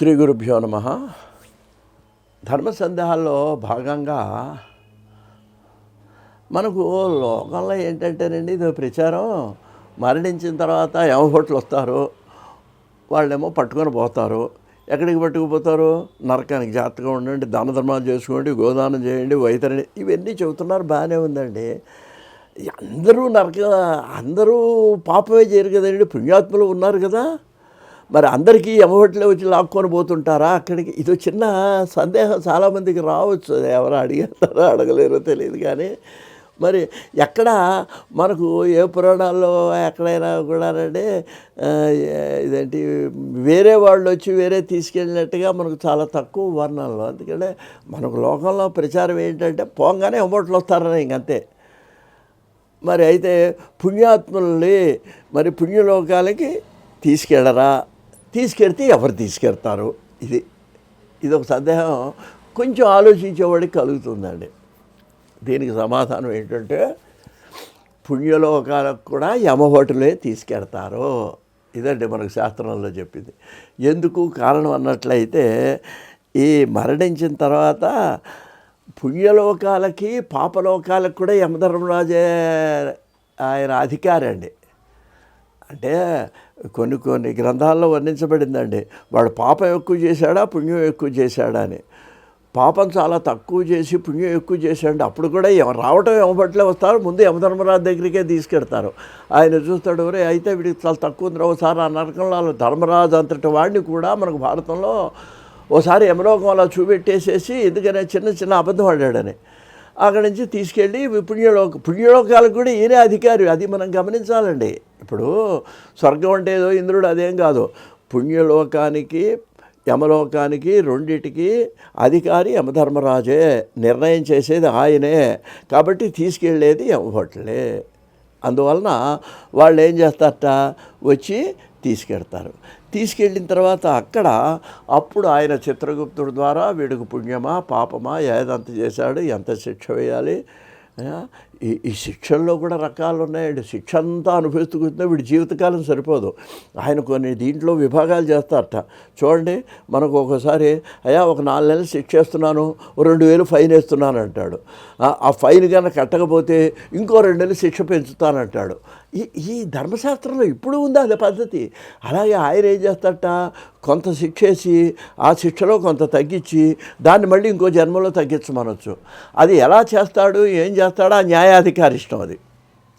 శ్రీ గురుభ్యో నమ. ధర్మ సందేహాల్లో భాగంగా మనకు లోకంలో ఏంటంటేనండి ఇది ప్రచారం. మరణించిన తర్వాత యమహోట్లు వస్తారు వాళ్ళేమో పట్టుకొని పోతారు. ఎక్కడికి పట్టుకుపోతారు? నరకానికి జాగ్రత్తగా ఉండండి దాన ధర్మాలు చేసుకోండి గోదానం చేయండి వైతరిని ఇవన్నీ చెబుతున్నారు బాగానే ఉందండి. అందరూ నరక అందరూ పాపమే చేయరు కదండి పుణ్యాత్ములు ఉన్నారు కదా. మరి అందరికీ ఎమవట్లో వచ్చి లాక్కొని పోతుంటారా? అక్కడికి ఇది చిన్న సందేహం చాలామందికి రావచ్చు. ఎవరు అడిగేస్తారో అడగలేరో తెలియదు కానీ మరి ఎక్కడ మనకు ఏ పురాణాల్లో ఎక్కడైనా కూడానంటే అంటే ఇదేంటి వేరే వాళ్ళు వచ్చి వేరే తీసుకెళ్ళినట్టుగా మనకు చాలా తక్కువ వర్ణాలు అందుకనే మనకు లోకంలో ప్రచారం ఏంటంటే పోగానే యమభట్లు వస్తారని ఇంకంతే మరి అయితే పుణ్యాత్ముల్ని మరి పుణ్యలోకాలకి తీసుకెళ్ళరా? తీసుకెడితే ఎవరు తీసుకెళ్తారు ఇది ఇది ఒక సందేహం. కొంచెం ఆలోచించేవాడికి కలుగుతుందండి. దీనికి సమాధానం ఏంటంటే పుణ్యలోకాలకు కూడా యమహోటలే తీసుకెడతారు. ఇదండి మనకు శాస్త్రంలో చెప్పింది. ఎందుకు? కారణం అన్నట్లయితే ఈ మరణించిన తర్వాత పుణ్యలోకాలకి పాపలోకాలకు కూడా యమధర్మరాజే ఆయన అధికారి అండి అంటే కొన్ని కొన్ని గ్రంథాల్లో వర్ణించబడిందండి. వాడు పాపం ఎక్కువ చేశాడా పుణ్యం ఎక్కువ చేశాడా అని. పాపం చాలా తక్కువ చేసి పుణ్యం ఎక్కువ చేశాడు అప్పుడు కూడా రావటం యమబట్లే వస్తారు ముందు యమధర్మరాజు దగ్గరికే తీసుకెడతారు. ఆయన చూస్తాడు ఒరే అయితే వీడికి చాలా తక్కువ ఉంది ఒకసారి ఆ నరకంలో ధర్మరాజు అంతటి వాడిని కూడా మనకు భారతంలో ఓసారి యమలోకం అలా చూపెట్టేసేసి ఎందుకనే చిన్న చిన్న అబద్ధం ఆడాడని. అక్కడి నుంచి తీసుకెళ్ళి పుణ్యలోక పుణ్యలోకాలకు కూడా ఈయనే అధికారి అది మనం గమనించాలండి. ఇప్పుడు స్వర్గం అంటే ఏదో ఇంద్రుడు అదేం కాదు. పుణ్యలోకానికి యమలోకానికి రెండిటికి అధికారి యమధర్మరాజే. నిర్ణయం చేసేది ఆయనే. కాబట్టి తీసుకెళ్ళేది యమభట్లే అందువలన వాళ్ళు ఏం చేస్తారట? వచ్చి తీసుకెడతారు తీసుకెళ్ళిన తర్వాత అక్కడ అప్పుడు ఆయన చిత్రగుప్తుడి ద్వారా వీడికి పుణ్యమా పాపమా ఏదంత చేశాడు ఎంత శిక్ష వేయాలి ఈ ఈ శిక్షల్లో కూడా రకాలు ఉన్నాయండి శిక్ష అంతా అనుభవిస్తూ కూర్చున్నా వీడి జీవితకాలం సరిపోదు. ఆయన కొన్ని దీంట్లో విభాగాలు చేస్తారట. చూడండి మనకు ఒకసారి అయ్యా ఒక నాలుగు నెలలు శిక్ష వేస్తున్నాను రెండు వేలు ఫైన్ వేస్తున్నాను అంటాడు. ఆ- ఫైన్ కనుక కట్టకపోతే ఇంకో రెండు నెలలు శిక్ష పెంచుతానంటాడు ఈ ఈ ధర్మశాస్త్రంలో ఇప్పుడు ఉందా అదే పద్ధతి? అలాగే ఆయన ఏం చేస్తారట? కొంత శిక్ష వేసి ఆ శిక్షలో కొంత తగ్గించి దాన్ని మళ్ళీ ఇంకో జన్మలో తగ్గించమనొచ్చు. అది ఎలా చేస్తాడు? ఏం చేస్తాడో? ఆ న్యాయాధికారి ఇష్టం అది.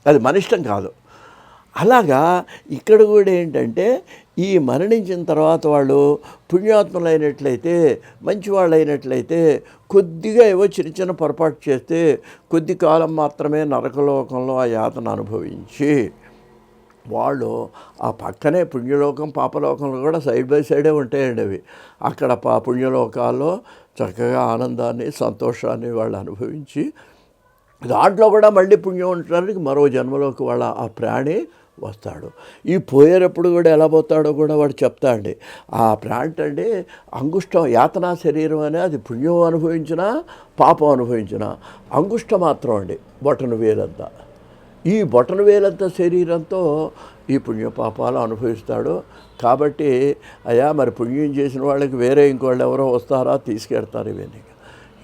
అది మన ఇష్టం కాదు. అలాగా ఇక్కడ కూడా ఏంటంటే ఈ మరణించిన తర్వాత వాళ్ళు పుణ్యాత్ములైనట్లయితే మంచివాళ్ళు అయినట్లయితే కొద్దిగా ఏవో చిన్న చిన్న పొరపాటు చేస్తే కొద్ది కాలం మాత్రమే నరకలోకంలో ఆ యాతన అనుభవించి వాళ్ళు ఆ పక్కనే పుణ్యలోకం పాపలోకంలో కూడా సైడ్ బై సైడే ఉంటాయండి అవి. అక్కడ పా పుణ్యలోకాల్లో చక్కగా ఆనందాన్ని సంతోషాన్ని వాళ్ళు అనుభవించి దాంట్లో కూడా మళ్ళీ పుణ్యం ఉండటానికి మరో జన్మలోకి వాళ్ళ ఆ ప్రాణి వస్తాడు. ఈ పోయేటప్పుడు కూడా ఎలా పోతాడో కూడా వాడు చెప్తా అండి. ఆ ప్రాంట్ అండి అంగుష్టం యాతనా శరీరం అనే అది పుణ్యం అనుభవించినా పాపం అనుభవించినా అంగుష్టం మాత్రం అండి బొటను వేలంతా. ఈ బొటన వేలంత శరీరంతో ఈ పుణ్యపాపాలు అనుభవిస్తాడు. కాబట్టి అయ్యా మరి పుణ్యం చేసిన వాళ్ళకి వేరే ఇంకోళ్ళు ఎవరో వస్తారా? తీసుకెడతారు ఇవన్నీ.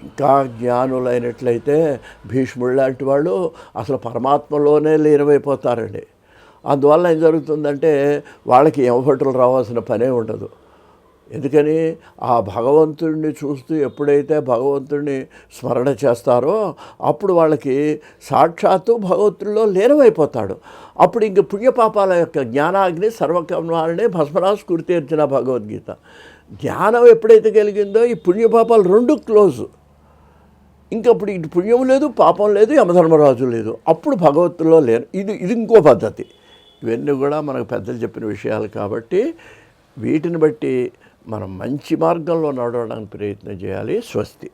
ఇంకా జ్ఞానులైనట్లయితే భీష్ముడు లాంటి వాళ్ళు అసలు పరమాత్మలోనే లీనమైపోతారండి. అందువల్ల ఏం జరుగుతుందంటే వాళ్ళకి యమభటులు రావాల్సిన పనే ఉండదు. ఎందుకని? ఆ భగవంతుడిని చూస్తూ ఎప్పుడైతే భగవంతుడిని స్మరణ చేస్తారో అప్పుడు వాళ్ళకి సాక్షాత్తు భగవంతుడిలో లీనమైపోతాడు. అప్పుడు ఇంక పుణ్యపాపాల యొక్క జ్ఞానాగ్ని సర్వకర్మాలని భస్మరాజు కురితీర్చిన భగవద్గీత. జ్ఞానం ఎప్పుడైతే కలిగిందో ఈ పుణ్యపాపాలు రెండు క్లోజ్. ఇంకా అప్పుడు ఇటు పుణ్యం లేదు పాపం లేదు యమధర్మరాజు లేదు. అప్పుడు భగవత్తులో లేరు. ఇది ఇది ఇంకో పద్ధతి. ఇవన్నీ కూడా మనకు పెద్దలు చెప్పిన విషయాలు కాబట్టి వీటిని బట్టి మనం మంచి మార్గంలో నడవడానికి ప్రయత్నం చేయాలి. స్వస్తి.